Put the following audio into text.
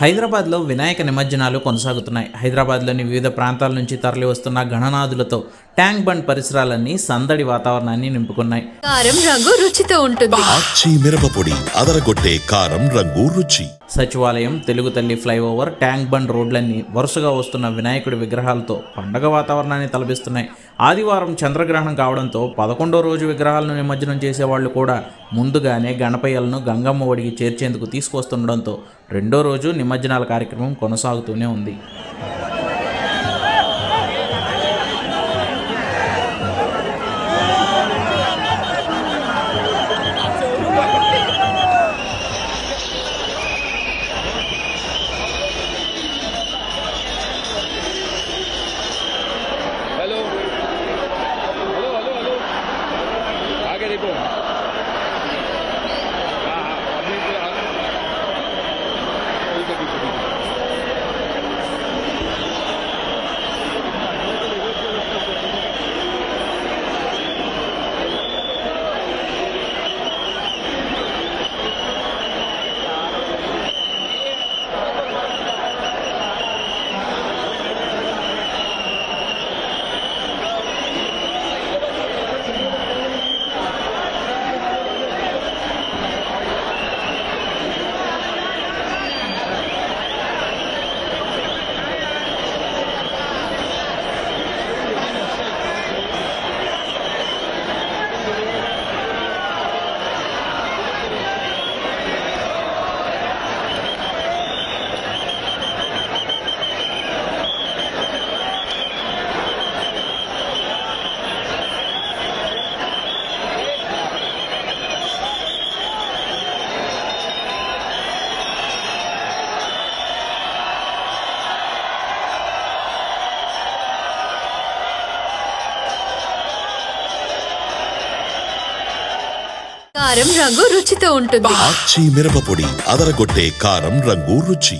హైదరాబాద్లో వినాయక నిమజ్జనాలు కొనసాగుతున్నాయి. హైదరాబాద్లోని వివిధ ప్రాంతాల నుంచి తరలి వస్తున్న గణనాథులతో ట్యాంక్ బండ్ పరిసరాలన్నీ సందడి వాతావరణాన్ని నింపుకున్నాయి. కారం రంగు రుచితో ఉంటుంది. ఆచి మిరపపొడి అదరగొట్టే కారం రంగు రుచి. సచివాలయం తెలుగు తల్లి ఫ్లైఓవర్ ట్యాంక్ బండ్ రోడ్లన్నీ వరుసగా వస్తున్న వినాయకుడి విగ్రహాలతో పండగ వాతావరణాన్ని తలపిస్తున్నాయి. ఆదివారం చంద్రగ్రహణం కావడంతో పదకొండో రోజు విగ్రహాలను నిమజ్జనం చేసేవాళ్ళు కూడా ముందుగానే గణపయ్యలను గంగమ్మ ఒడికి చేర్చేందుకు తీసుకొస్తుండడంతో రెండో రోజు నిమజ్జనాల కార్యక్రమం కొనసాగుతూనే ఉంది. కారం రంగు రుచితో ఉంటుంది. మిరప మిరపపొడి అదరగొట్టే కారం రంగు రుచి.